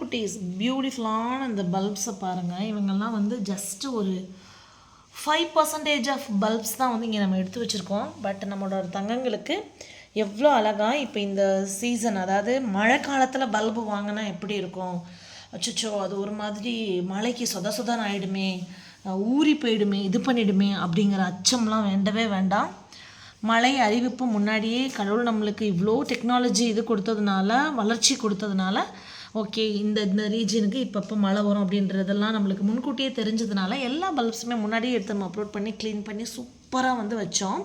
குட்டீஸ் பியூட்டிஃபுல்லான இந்த பல்ப்ஸை பாருங்கள் இவங்கெல்லாம் வந்து ஜஸ்ட்டு ஒரு ஃபைவ் பர்சன்டேஜ் ஆஃப் பல்ப்ஸ் தான் வந்து இங்கே நம்ம எடுத்து வச்சுருக்கோம். பட் நம்மளோட தங்கங்களுக்கு எவ்வளோ அழகாக இப்போ இந்த சீசன் அதாவது மழை காலத்தில் பல்பு வாங்கினா எப்படி இருக்கும்? அச்சோ அது ஒரு மாதிரி மழைக்கு சொத சொதன்னு ஆகிடுமே ஊறி போயிடுமே இது பண்ணிடுமே அப்படிங்கிற அச்சம்லாம் வேண்டவே வேண்டாம். மழை அறிவிப்பு முன்னாடியே கடவுள் நம்மளுக்கு இவ்வளோ டெக்னாலஜி இது கொடுத்ததுனால வளர்ச்சி கொடுத்ததுனால ஓகே இந்த இந்த ரீஜனுக்கு இப்பப்போ மழை வரும் அப்படின்றதெல்லாம் நம்மளுக்கு முன்கூட்டியே தெரிஞ்சதுனால எல்லா பல்ப்ஸுமே முன்னாடியே எடுத்து நம்ம அப்லோட் பண்ணி க்ளீன் பண்ணி சூப்பராக வந்து வச்சோம்.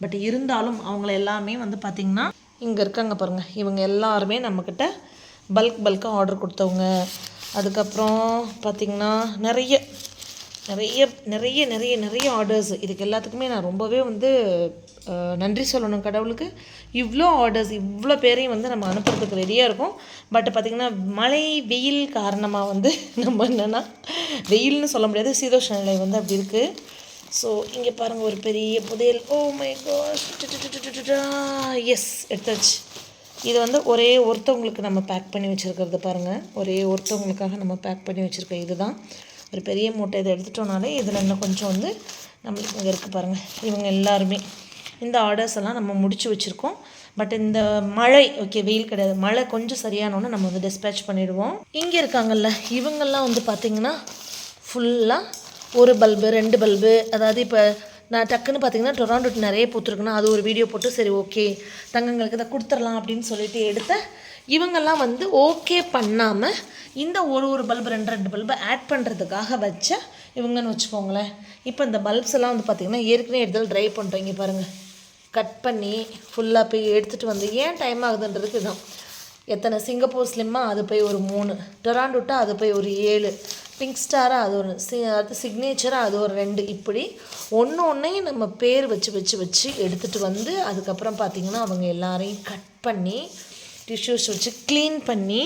பட் இருந்தாலும் அவங்கள எல்லாமே வந்து பார்த்திங்கன்னா இங்கே இருக்காங்க பாருங்கள் இவங்க எல்லாருமே நம்மக்கிட்ட பல்க் பல்காக ஆர்டர் கொடுத்தவங்க. அதுக்கப்புறம் பார்த்திங்கன்னா நிறைய நிறைய நிறைய நிறைய நிறைய ஆர்டர்ஸ் இதுக்கு எல்லாத்துக்குமே நான் ரொம்பவே வந்து நன்றி சொல்லணும் கடவுளுக்கு. இவ்வளோ ஆர்டர்ஸ் இவ்வளோ பேரையும் வந்து நம்ம அனுப்புறதுக்கு ரெடியாக இருக்கும். பட் பார்த்திங்கன்னா மழை வெயில் காரணமாக வந்து நம்ம என்னென்னா வெயில்னு சொல்ல முடியாது சீதோஷ நிலை வந்து அப்படி இருக்குது ஸோ இங்கே பாருங்கள் ஒரு பெரிய புதையல். ஓ மை எஸ் எடுத்தாச்சு. இது வந்து ஒரே ஒருத்தவங்களுக்கு நம்ம பேக் பண்ணி வச்சுருக்கிறது பாருங்கள் ஒரே ஒருத்தவங்களுக்காக நம்ம பேக் பண்ணி வச்சுருக்க இதுதான். ஒரு பெரிய மூட்டை இதை எடுத்துட்டோம்னாலே இதில் இன்னும் கொஞ்சம் வந்து நம்மளுக்கு இங்கே இருக்குது பாருங்கள் இவங்க எல்லாருமே. இந்த ஆர்டர்ஸ் எல்லாம் நம்ம முடிச்சு வச்சுருக்கோம். பட் இந்த மழை ஓகே வெயில் கிடையாது. மழை கொஞ்சம் சரியானோன்னு நம்ம வந்து டிஸ்பேச் பண்ணிவிடுவோம் இங்கே இருக்காங்கல்ல இவங்கெல்லாம் வந்து பார்த்திங்கன்னா ஃபுல்லாக ஒரு பல்பு ரெண்டு பல்பு அதாவது இப்போ நான் டக்குன்னு பார்த்தீங்கன்னா டொராண்டோட்டு நிறைய பூத்துருக்குன்னா அது ஒரு வீடியோ போட்டு சரி ஓகே தங்கங்களுக்கு இதை கொடுத்துடலாம் அப்படின்னு சொல்லிட்டு எடுத்த இவங்கெல்லாம் வந்து ஓகே பண்ணாமல் இந்த ஒரு ஒரு பல்பு ரெண்டு ரெண்டு பல்பு ஆட் பண்ணுறதுக்காக வச்ச இவங்கன்னு வச்சுக்கோங்களேன். இப்போ இந்த பல்ப்ஸ் எல்லாம் வந்து பார்த்திங்கன்னா ஏற்கனவே எடுத்தால் ட்ரை பண்ணுறோம் இங்கே பாருங்கள் கட் பண்ணி ஃபுல்லாக போய் எடுத்துகிட்டு வந்து ஏன் டைம் ஆகுதுன்றதுக்கு இதுதான். எத்தனை சிங்கப்பூர் ஸ்லிம்மா அது போய் ஒரு மூணு. டொராண்டோட்டா அது போய் ஒரு ஏழு. பிங்க் ஸ்டாராக அது ஒரு சி அது சிக்னேச்சராக அது ஒரு ரெண்டு. இப்படி ஒன்று ஒன்றையும் நம்ம பேர் வச்சு வச்சு வச்சு எடுத்துகிட்டு வந்து அதுக்கப்புறம் பார்த்திங்கன்னா அவங்க எல்லாரையும் கட் பண்ணி டிஷ்யூஸ் வச்சு க்ளீன் பண்ணி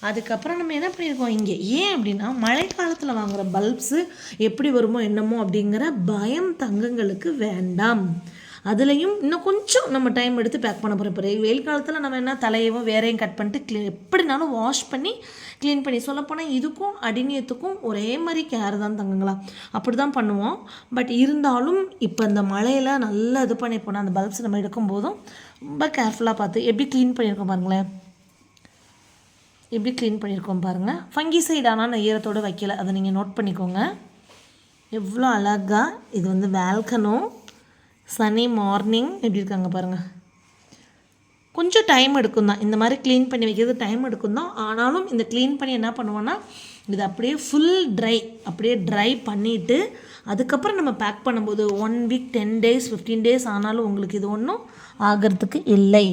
அதுக்கப்புறம் நம்ம என்ன பண்ணியிருக்கோம் இங்கே? ஏன் அப்படின்னா மழைக்காலத்தில் வாங்குகிற பல்ப்ஸு எப்படி வருமோ என்னமோ அப்படிங்கிற பயம் தங்கங்களுக்கு வேண்டாம். அதுலேயும் இன்னும் கொஞ்சம் நம்ம டைம் எடுத்து பேக் பண்ண போகிறோம் இப்போ வெயில் காலத்தில் நம்ம என்ன தலையவும் வேறையும் கட் பண்ணிட்டு க்ளீ எப்படினாலும் வாஷ் பண்ணி க்ளீன் பண்ணி சொல்லப்போனால் இதுக்கும் அடிநியத்துக்கும் ஒரே மாதிரி கேர் தான் தங்குங்களா. அப்படி தான் பண்ணுவோம். பட் இருந்தாலும் இப்போ இந்த மழையில் நல்லா இது பண்ணி போனால் அந்த பல்ப்ஸ் நம்ம எடுக்கும் போதும் ரொம்ப கேர்ஃபுல்லாக பார்த்து எப்படி க்ளீன் பண்ணியிருக்கோம் பாருங்களேன். எப்படி க்ளீன் பண்ணியிருக்கோம் பாருங்கள் ஃபங்கி சைடு ஆனால் நான் ஈரத்தோடு வைக்கல. அதை நீங்கள் நோட் பண்ணிக்கோங்க. எவ்வளோ அழகாக இது வந்து வேல்கனோ சனி மார்னிங் எப்படி இருக்காங்க பாருங்கள் கொஞ்சம் டைம் எடுக்கும் தான் இந்த மாதிரி க்ளீன் பண்ணி வைக்கிறது டைம் எடுக்கும் தான் ஆனாலும் இந்த க்ளீன் பண்ணி என்ன பண்ணுவோன்னா இது அப்படியே ஃபுல் ட்ரை அப்படியே ட்ரை பண்ணிவிட்டு அதுக்கப்புறம் நம்ம பேக் பண்ணும்போது one week ten days fifteen days ஆனாலும் உங்களுக்கு இது ஒன்றும் ஆகிறதுக்கு இல்லை.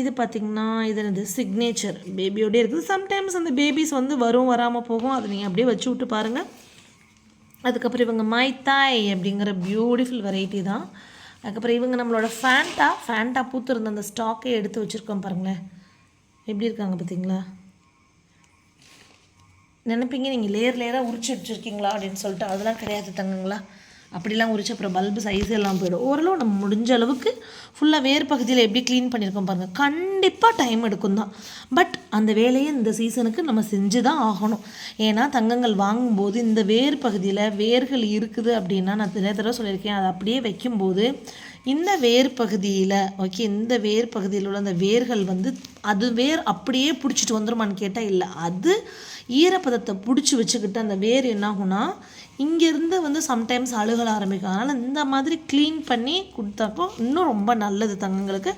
இது பார்த்திங்கன்னா இது என்னது? சிக்னேச்சர் பேபியோடய இருக்குது. சம்டைம்ஸ் அந்த பேபிஸ் வந்து வரும் வராமல் போகும். அதை நீங்கள் அப்படியே வச்சு விட்டு பாருங்கள் அதுக்கப்புறம் இவங்க மைத்தாய் அப்படிங்கிற பியூட்டிஃபுல் வெரைட்டி தான். அதுக்கப்புறம் இவங்க நம்மளோட ஃபேண்டா ஃபேண்டா பூத்துருந்த அந்த ஸ்டாக்கை எடுத்து வச்சுருக்கோம் பாருங்களேன். எப்படி இருக்காங்க பார்த்தீங்களா? நினைப்பீங்க நீங்கள் லேயர் லேயராக உரிச்சு வச்சுருக்கீங்களா அப்படின்னு சொல்லிட்டு அதெல்லாம் கிடையாது தங்கங்களா. அப்படிலாம் உரிச்சு அப்புறம் பல்பு சைஸ் எல்லாம் போயிடும். ஓரளவு நம்ம முடிஞ்ச அளவுக்கு ஃபுல்லாக வேர் பகுதியில் எப்படி க்ளீன் பண்ணியிருக்கோம் பாருங்கள் கண் கண்டிப்பாக டைம் எடுக்கும் தான் பட் அந்த வேலையை இந்த சீசனுக்கு நம்ம செஞ்சு தான் ஆகணும். ஏன்னா தங்கங்கள் வாங்கும்போது இந்த வேர் பகுதியில் வேர்கள் இருக்குது அப்படின்னா நான் நிறைய தடவை சொல்லியிருக்கேன். அதை அப்படியே வைக்கும்போது இந்த வேர் பகுதியில் ஓகே இந்த வேர் பகுதியில் உள்ள அந்த வேர்கள் வந்து அது வேர் அப்படியே பிடிச்சிட்டு வந்துருமான்னு கேட்டால் இல்லை. அது ஈரப்பதத்தை பிடிச்சி வச்சுக்கிட்டு அந்த வேர் என்னாகும்னா இங்கேருந்து வந்து சம்டைம்ஸ் அழுகல ஆரம்பிக்கும். அதனால் இந்த மாதிரி க்ளீன் பண்ணி கொடுத்தாக்கோ இன்னும் ரொம்ப நல்லது தங்கங்களுக்கு.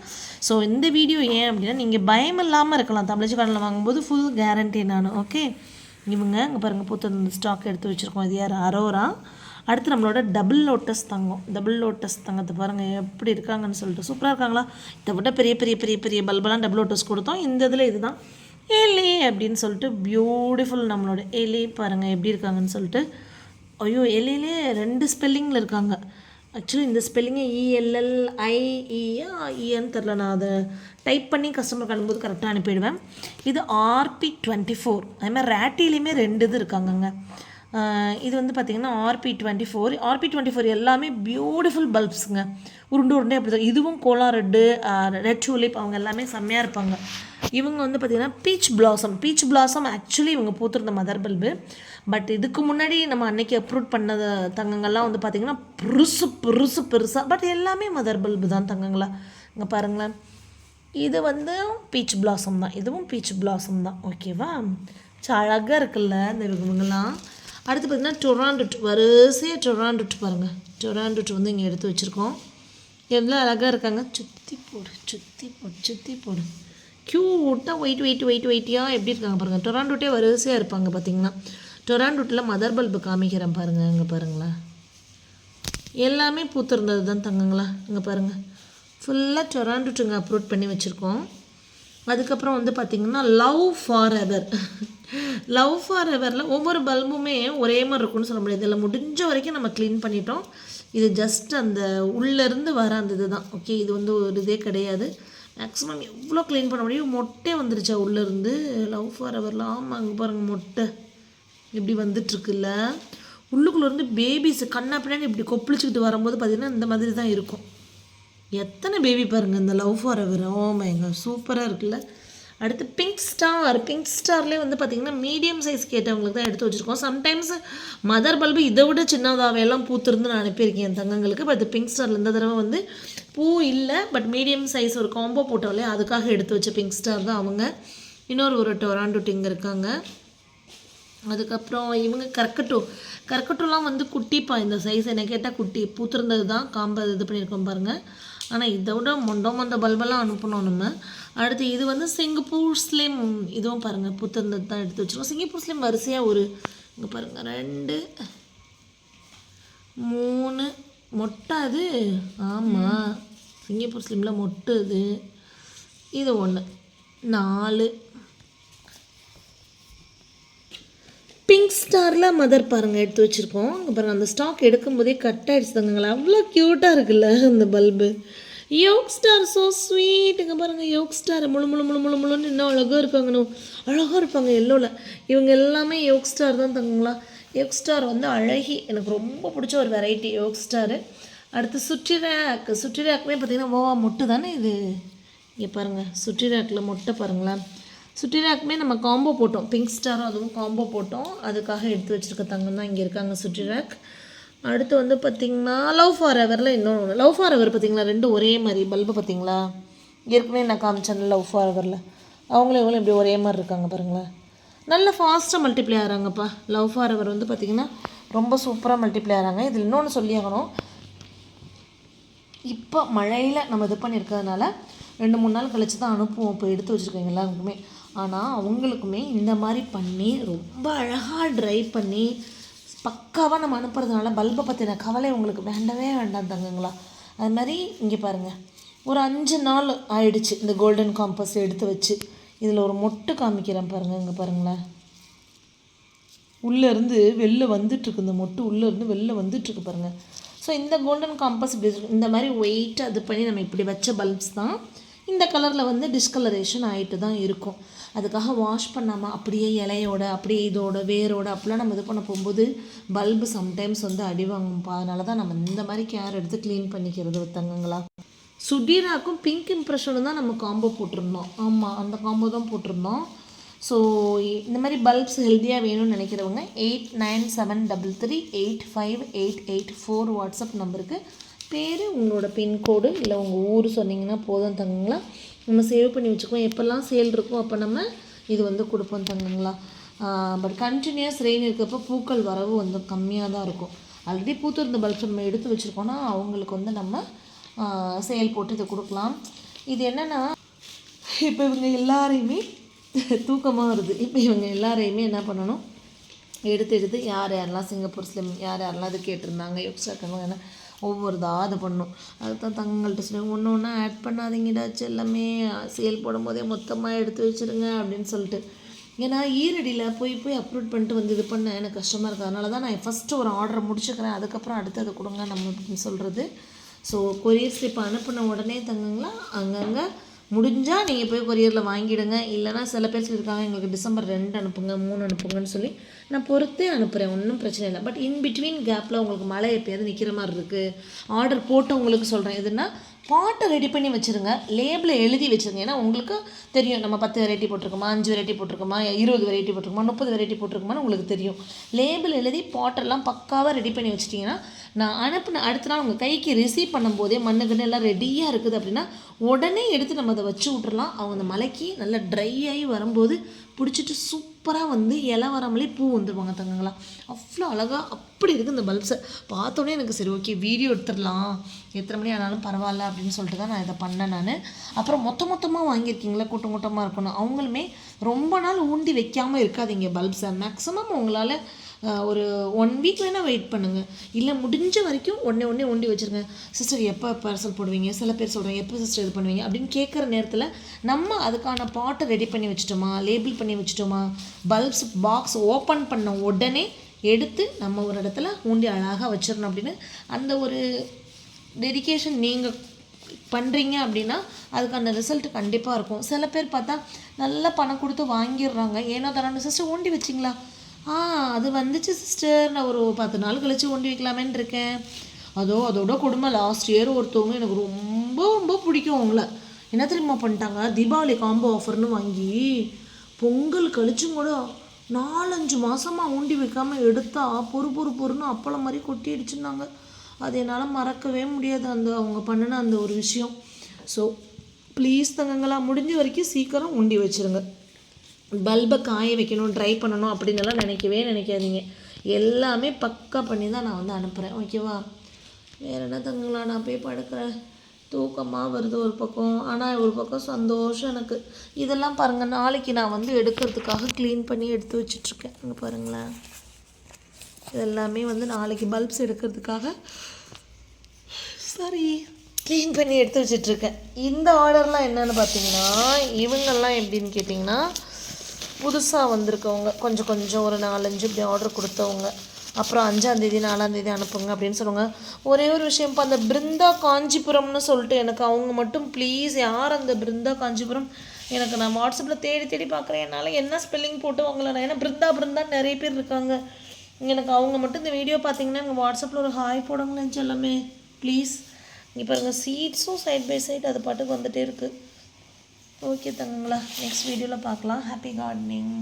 ஸோ இந்த வீடியோ ஏன் அப்படின்னா நீங்கள் பயம் இல்லாமல் இருக்கலாம். தமிழச்சி கடலில் வாங்கும்போது ஃபுல் கேரண்டி நான் ஓகே இவங்க இங்கே பாருங்கள் புத்த ஸ்டாக் எடுத்து வச்சுருக்கோம். இது யார்? அரோரா. அடுத்து நம்மளோட டபுள் லோட்டஸ் தங்கம். டபுள் லோட்டஸ் தங்கத்தை பாருங்கள் எப்படி இருக்காங்கன்னு சொல்லிட்டு. சூப்பராக இருக்காங்களா? இதை விட பெரிய பெரிய பெரிய பெரிய பல்பெல்லாம் டபுள் லோட்டஸ் கொடுத்தோம். இந்த இதில் இதுதான். ஏலி அப்படின்னு சொல்லிட்டு பியூட்டிஃபுல் நம்மளோட எலி பாருங்கள் எப்படி இருக்காங்கன்னு சொல்லிட்டு. ஐயோ எலிலே ரெண்டு ஸ்பெல்லிங்கில் இருக்காங்க. ஆக்சுவலி இந்த ஸ்பெல்லிங்கை இஎல்எல் ஐஇயா இஎன்னு e தெரில நான் அதை டைப் பண்ணி கஸ்டமருக்கு அனுப்பும்போது கரெக்டாக அனுப்பிடுவேன். இது ஆர்பி டுவெண்ட்டி ஃபோர் அதே மாதிரி ரேட்டிலையுமே ரெண்டு இது இருக்காங்கங்க. இது வந்து பார்த்திங்கன்னா RP twenty four RP twenty four எல்லாமே பியூட்டிஃபுல் பல்ப்ஸுங்க உருண்டு உருண்டே அப்படி தான் இதுவும் கோலா ரெட்டு ரெட் டூலிப் அவங்க எல்லாமே செம்மையாக இருப்பாங்க. இவங்க வந்து பார்த்திங்கன்னா peach blossom peach blossom actually இவங்க பூத்திருந்த மதர் பல்பு பட் இதுக்கு முன்னாடி நம்ம அன்னைக்கு அப்ரூட் பண்ண தங்கங்கள்லாம் வந்து பார்த்திங்கன்னா பெருசு பெருசு பெருசாக பட் எல்லாமே மதர் பல்பு தான் தங்கங்களா. இங்கே பாருங்களேன். இது வந்து பீச் பிளாசம் தான். இதுவும் பீச் பிளாசம் தான். ஓகேவா ஸோ அழகாக இருக்குல்ல இந்த இவங்கெல்லாம் அடுத்து பார்த்திங்கன்னா டொராண்டுட் வரிசையாக டொராண்டுட் பாருங்கள் டொராண்டுட் வந்து இங்கே எடுத்து வச்சுருக்கோம். எவ்வளோ அழகாக இருக்காங்க. சுற்றி போடு சுற்றி போடு சுற்றி போடு. க்யூட்டாக ஒயிட் ஒயிட் ஒயிட் ஒயிட்டியாக எப்படி இருக்காங்க பாருங்கள் டொராண்டோட்டே வரிசையாக இருப்பாங்க பார்த்தீங்கன்னா. டொராண்டோட்டில் மதர் பல்பு காமிக்கிறேன் பாருங்கள் அங்கே பாருங்களேன். எல்லாமே பூத்திருந்தது தான் தங்கங்களா. இங்கே பாருங்கள் ஃபுல்லாக டொராண்டோட்டுங்க அப்லோட் பண்ணி வச்சுருக்கோம். அதுக்கப்புறம் வந்து பார்த்திங்கன்னா love for ever love for எவரில் ஒவ்வொரு பல்புமே ஒரே மாதிரி இருக்கும்னு சொல்ல முடியாது. இதில் முடிஞ்ச வரைக்கும் நம்ம க்ளீன் பண்ணிட்டோம். இது ஜஸ்ட் அந்த உள்ளேருந்து வர அந்த இது தான் ஓகே இது வந்து ஒரு இதே கிடையாது. மேக்ஸிமம் எவ்வளோ க்ளீன் பண்ண முடியும்? மொட்டை வந்துருச்சா உள்ளேருந்து? லவ் ஃபார் எவர்லாம் ஆமாம் அங்கே பாருங்கள் மொட்டை. இப்படி வந்துட்டுருக்குல்ல. உள்ளுக்குள்ளேருந்து பேபிஸ் கண்ணா பின்னாடி இப்படி கொப்பளிச்சுக்கிட்டு வரும்போது பார்த்திங்கன்னா இந்த மாதிரி தான் இருக்கும். எத்தனை பேபி பாருங்கள் இந்த லவ் ஃபார் எவர் ஓமைங்க சூப்பராக இருக்குல்ல? அடுத்து பிங்க் ஸ்டார் பிங்க் ஸ்டார்லேயே வந்து பார்த்திங்கன்னா மீடியம் சைஸ் கேட்டவங்களுக்கு தான் எடுத்து வச்சுருக்கோம். சம்டைம்ஸ் மதர் பல்பு இதை விட சின்னதாவையெல்லாம் பூத்திருந்து நான் அனுப்பியிருக்கேன் என் தங்கங்களுக்கு. பட் பிங்க் ஸ்டாரில் இந்த தடவை வந்து பூ இல்லை பட் மீடியம் சைஸ் ஒரு காம்போ போட்டோம்லே அதுக்காக எடுத்து வச்ச பிங்க் ஸ்டார் தான் அவங்க. இன்னொரு ஒரு டொராண்டோ இங்கே இருக்காங்க. அதுக்கப்புறம் இவங்க கற்கட்டும் கற்கட்டோலாம் வந்து குட்டிப்பா இந்த சைஸ் என்ன கேட்டால் குட்டி பூத்திருந்தது தான் காம்பை இது பண்ணியிருக்கோம் பாருங்கள் ஆனால் இதை விட மொண்டோ மொந்த பல்பெல்லாம் அனுப்பணும் நம்ம. அடுத்து இது வந்து சிங்கப்பூர்ஸ்லேயும் இதுவும் பாருங்கள் பூத்திருந்தது தான் எடுத்து வச்சுருக்கோம். சிங்கப்பூர்ஸ்லேயும் வரிசையாக ஒரு இங்கே பாருங்கள் ரெண்டு மூணு மொட்டை அது? ஆமாம் சிங்கப்பூர் ஸ்லிமில் மொட்டு இது இது ஒன்று நாலு பிங்க் ஸ்டாரில் மதர் பாருங்கள் எடுத்து வச்சுருக்கோம். அங்கே பாருங்கள் அந்த ஸ்டாக் எடுக்கும்போதே கட் ஆகிடுச்சு தங்கங்களா அவ்வளோ க்யூட்டாக இருக்குல்ல அந்த பல்பு யோக் ஸ்டார் ஸோ ஸ்வீட்டுங்க பாருங்கள் யோக் ஸ்டார் முழு முழு முழு முழு முழுன்னு இன்னும் அழகாக இருப்பாங்க அழகாக இருப்பாங்க எல்லோவில் இவங்க எல்லாமே யோக் ஸ்டார் தான் தங்குங்களா? யோக் ஸ்டார் வந்து அழகி எனக்கு ரொம்ப பிடிச்ச ஒரு வெரைட்டி யோக் ஸ்டாரு அடுத்து சுற்றி ரேக் சுற்றி ரேக்குமே பார்த்தீங்கன்னா ஓவா மொட்டு தானே இது? இங்கே பாருங்கள் சுற்றி ரேக்கில் மொட்டை பாருங்களேன். சுட்டி ரேக்குமே நம்ம காம்போ போட்டோம். பிங்க் ஸ்டாரும் அதுவும் காம்போ போட்டோம். அதுக்காக எடுத்து வச்சுருக்க தங்கம் தான் இங்கே இருக்காங்க சுட்டி ரேக் அடுத்து வந்து பார்த்திங்கன்னா லவ் ஃபார் எவரில் இன்னொன்று லவ் ஃபார் எவர் பார்த்தீங்களா ரெண்டும் ஒரே மாதிரி. பல்பு பார்த்தீங்களா ஏற்கனவே நான் காமிச்சேன் லவ் ஃபார் எவரில் அவங்களும் இவங்களும் இப்படி ஒரே மாதிரி இருக்காங்க பாருங்களேன். நல்ல ஃபாஸ்ட்டாக மல்டிப்ளை ஆகிறாங்கப்பா. லவ் ஃபார் எவர் வந்து பார்த்திங்கன்னா ரொம்ப சூப்பராக மல்டிப்ளை ஆகிறாங்க. இதில் இன்னொன்று சொல்லியாகணும் இப்போ மழையில் நம்ம இது பண்ணியிருக்கிறதுனால ரெண்டு மூணு நாள் கழிச்சு தான் அனுப்புவோம். இப்போ எடுத்து வச்சுருக்கோங்க எல்லாருக்குமே. ஆனால் அவங்களுக்குமே இந்த மாதிரி பண்ணி ரொம்ப அழகாக ட்ரை பண்ணி பக்காவாக நம்ம அனுப்புறதுனால பல்பை பற்றின கவலை உங்களுக்கு வேண்டவே வேண்டாம் தங்கங்களா. அது மாதிரி இங்கே பாருங்கள் ஒரு அஞ்சு நாள் ஆயிடுச்சு இந்த கோல்டன் காம்பஸ் எடுத்து வச்சு. இதில் ஒரு மொட்டு காமிக்கிறேன் பாருங்கள் இங்கே பாருங்களேன். உள்ளேருந்து வெளில வந்துட்டுருக்கு இந்த மொட்டு உள்ளேருந்து வெளில வந்துட்டுருக்கு பாருங்கள் ஸோ இந்த கோல்டன் காம்பஸ் இப்படி இந்த மாதிரி வெயிட் அது பண்ணி நம்ம இப்படி வச்ச பல்ப்ஸ் தான் இந்த கலரில் வந்து டிஸ்கலரேஷன் ஆகிட்டு தான் இருக்கும். அதுக்காக வாஷ் பண்ணாமல் அப்படியே இலையோட அப்படியே இதோட வேரோட அப்படிலாம் நம்ம இது பண்ண போகும்போது பல்பு சம்டைம்ஸ் வந்து அடி வாங்கும்ப்பா. அதனால தான் நம்ம இந்த மாதிரி கேர் எடுத்து க்ளீன் பண்ணிக்கிறது தங்கங்களா சுடீராக்கும் பிங்க் இம்ப்ரெஷனும் தான் நம்ம காம்போ போட்டிருந்தோம். ஆமாம் அந்த காம்போ தான் போட்டிருந்தோம். ஸோ இந்த மாதிரி பல்ப்ஸ் ஹெல்த்தியாக வேணும்னு நினைக்கிறவங்க eight nine seven double three eight five eight eight four WhatsApp நம்பருக்கு பேர் உங்களோட பின்கோடு இல்லை உங்கள் ஊர் சொன்னீங்கன்னா போதும் தங்குங்களா. நம்ம சேவ் பண்ணி வச்சுக்குவோம். எப்போல்லாம் சேல் இருக்கும் அப்போ நம்ம இது வந்து கொடுப்போம் தங்கங்களா. பட் கண்டினியூஸ் ரெயின் இருக்கப்போ பூக்கள் வரவு வந்து கம்மியாக தான் இருக்கும். ஆல்ரெடி பூத்திருந்த பல்ப்ஸ் நம்ம எடுத்து வச்சுருக்கோன்னா அவங்களுக்கு வந்து நம்ம சேல் போட்டு இதை கொடுக்கலாம். இது என்னென்னா இப்போ இவங்க எல்லாரையுமே தூக்கமாக வருது. இப்போ இவங்க எல்லாரையுமே என்ன பண்ணணும்? எடுத்து எடுத்து யார் யாரெல்லாம் சிங்கப்பூர் ஸ்லிம் யார் யாரெல்லாம் இது கேட்டிருந்தாங்க யோக்ஸாக்கணும் ஏன்னா ஒவ்வொரு இதாக இது பண்ணும். அதுதான் தங்கள்கிட்ட சொல்லி ஒன்று ஒன்றா ஆட் பண்ணாதீங்கடாச்சு எல்லாமே சேல் போடும்போதே மொத்தமாக எடுத்து வச்சுருங்க அப்படின்னு சொல்லிட்டு. ஏன்னா ஈரடியில் போய் போய் அப்லோட் பண்ணிட்டு வந்து இது பண்ண எனக்கு கஷ்டமாக இருக்குது அதனால தான் நான் ஃபஸ்ட்டு ஒரு ஆர்டரை முடிச்சுக்கிறேன். அதுக்கப்புறம் அடுத்தது கொடுங்க நம்ம அப்படின்னு சொல்கிறது ஸோ கொரியர் ஸ்லிப் அனுப்பின உடனே தங்குங்களா? அங்கங்கே முடிஞ்சால் நீங்கள் போய் கொரியரில் வாங்கிடுங்க. இல்லைனா சில பேர் சொல்லியிருக்காங்க எங்களுக்கு டிசம்பர் ரெண்டு அனுப்புங்க மூணு அனுப்புங்கன்னு சொல்லி. நான் பொறுத்தே அனுப்புகிறேன் ஒன்றும் பிரச்சனை இல்லை. பட் இன் பிட்வீன் கேப்பில் உங்களுக்கு மழை எப்பயாவது நிற்கிற மாதிரி இருக்குது ஆர்டர் போட்டு உங்களுக்கு சொல்கிறேன் எதுனா பாட்டை ரெடி பண்ணி வச்சுருங்க. லேபிளை எழுதி வச்சுருங்க. ஏன்னா உங்களுக்கு தெரியும் நம்ம பத்து வெரைட்டி போட்டிருக்கோமா அஞ்சு வெரைட்டி போட்டிருக்கோமா இருபது வெரைட்டி போட்டிருக்கோமா முப்பது வெரைட்டி போட்டிருக்கோமான்னு உங்களுக்கு தெரியும். லேபிள் எழுதி பாட்டெல்லாம் பக்காவாக ரெடி பண்ணி வச்சிட்டிங்கன்னா நான் அனுப்பின அடுத்த நாள் உங்கள் கைக்கு ரிசீவ் பண்ணும்போதே மண்ணுக்குன்னு எல்லாம் ரெடியாக இருக்குது அப்படின்னா உடனே எடுத்து நம்ம அதை வச்சு விட்றலாம் அவங்க அந்த மலைக்கு நல்லா ட்ரை ஆகி வரும்போது பிடிச்சிட்டு சூப்பராக வந்து இலை வராமலே பூ வந்துடுவாங்க தங்கங்களா. அவ்வளோ அழகாக அப்படி இருக்குது இந்த பல்ப்ஸை பார்த்தோன்னே எனக்கு சரி ஓகே வீடியோ எடுத்துடலாம். எத்தனை மணி ஆனாலும் பரவாயில்ல அப்படின்னு சொல்லிட்டு தான் நான் இதை பண்ணேன் நான். அப்புறம் மொத்த மொத்தமாக வாங்கியிருக்கீங்களா? கூட்டம் கூட்டமாக இருக்கணும். அவங்களுமே ரொம்ப நாள் ஊண்டி வைக்காமல் இருக்காதீங்க பல்ப்ஸை மேக்ஸிமம் உங்களால் ஒரு ஒன் வீக் வேணால் வெயிட் பண்ணுங்கள் இல்லை முடிஞ்ச வரைக்கும் ஒன்றே ஒன்றே ஒண்டி வச்சுருங்க. சிஸ்டர் எப்போ பார்சல் போடுவீங்க? சில பேர் சொல்கிறாங்க எப்போ சிஸ்டர் இது பண்ணுவீங்க? அப்படின்னு கேட்குற நேரத்தில் நம்ம அதுக்கான பாட்டை ரெடி பண்ணி வச்சுட்டோமா? லேபிள் பண்ணி வச்சுட்டோமா? பல்ப்ஸ் பாக்ஸ் ஓப்பன் பண்ண உடனே எடுத்து நம்ம ஒரு இடத்துல ஊண்டி அழகாக வச்சிடணும் அப்படின்னு அந்த ஒரு டெடிக்கேஷன் நீங்கள் பண்ணுறீங்க அப்படின்னா அதுக்கான ரிசல்ட் கண்டிப்பாக இருக்கும். சில பேர் பார்த்தா நல்லா பணம் கொடுத்து வாங்கிடுறாங்க. ஏனோ தானே சிஸ்டர் ஊண்டி வச்சிங்களா? ஆ அது வந்துச்சு சிஸ்டர் நான் ஒரு பத்து நாள் கழித்து ஒண்டி வைக்கலாமேன்னு இருக்கேன். அதோ அதோட கொடுமை. லாஸ்ட் இயர் ஒருத்தவங்க எனக்கு ரொம்ப ரொம்ப பிடிக்கும் அவங்கள என்ன தெரியுமா பண்ணிட்டாங்க? தீபாவளி காம்போ ஆஃபர்னு வாங்கி பொங்கல் கழிச்சும் கூட நாலஞ்சு மாதமாக ஊண்டி வைக்காமல் எடுத்தா பொறு பொறு பொறுன்னு அப்பளம் மாதிரி கொட்டி அது என்னால் மறக்கவே முடியாது அந்த அவங்க பண்ணின அந்த ஒரு விஷயம். ஸோ ப்ளீஸ் தங்கங்களா முடிஞ்ச வரைக்கும் சீக்கிரம் உண்டி வச்சுருங்க. பல்பை காய வைக்கணும் ட்ரை பண்ணணும் அப்படின்னுலாம் நினைக்கவே நினைக்காதீங்க. எல்லாமே பக்கா பண்ணி தான் நான் வந்து அனுப்புகிறேன் ஓகேவா வேறு என்ன தங்கங்களா நான் போய் படுக்கிறேன். தூக்கமாக வருது ஒரு பக்கம். ஆனால் ஒரு பக்கம் சந்தோஷம் எனக்கு. இதெல்லாம் பாருங்கள் நாளைக்கு நான் வந்து எடுக்கிறதுக்காக க்ளீன் பண்ணி எடுத்து வச்சிட்ருக்கேன். அங்கே பாருங்களேன். இதெல்லாமே வந்து நாளைக்கு பல்ப்ஸ் எடுக்கிறதுக்காக சாரி க்ளீன் பண்ணி எடுத்து வச்சிட்ருக்கேன். இந்த ஆர்டர்லாம் என்னென்னு பார்த்தீங்கன்னா இவங்கெல்லாம் எப்படின்னு கேட்டிங்கன்னா புதுசாக வந்திருக்கவங்க கொஞ்சம் கொஞ்சம் ஒரு நாலஞ்சு இப்படி ஆர்டர் கொடுத்தவங்க அப்புறம் அஞ்சாந்தேதி நாலாந்தேதி அனுப்புங்க அப்படின்னு சொல்லுவாங்க. ஒரே ஒரு விஷயம் இப்போ அந்த பிருந்தா காஞ்சிபுரம்னு சொல்லிட்டு எனக்கு அவங்க மட்டும் ப்ளீஸ் யார் அந்த பிருந்தா காஞ்சிபுரம்? எனக்கு நான் வாட்ஸ்அப்பில் தேடி தேடி பார்க்குறேன். என்னால் என்ன ஸ்பெல்லிங் போட்டு அவங்கள நான்? ஏன்னா பிருந்தா பிருந்தா நிறைய பேர் இருக்காங்க. எனக்கு அவங்க மட்டும் இந்த வீடியோ பார்த்தீங்கன்னா எங்கள் வாட்ஸ்அப்பில் ஒரு ஹாய் போடுங்களேன் எல்லாமே ப்ளீஸ் இப்போ பாருங்கள் சீட்ஸும் சைட் பை சைட் அது பாட்டுக்கு வந்துகிட்டே இருக்குது ஓகே தங்களா நெக்ஸ்ட் வீடியோவில் பார்க்கலாம். Happy gardening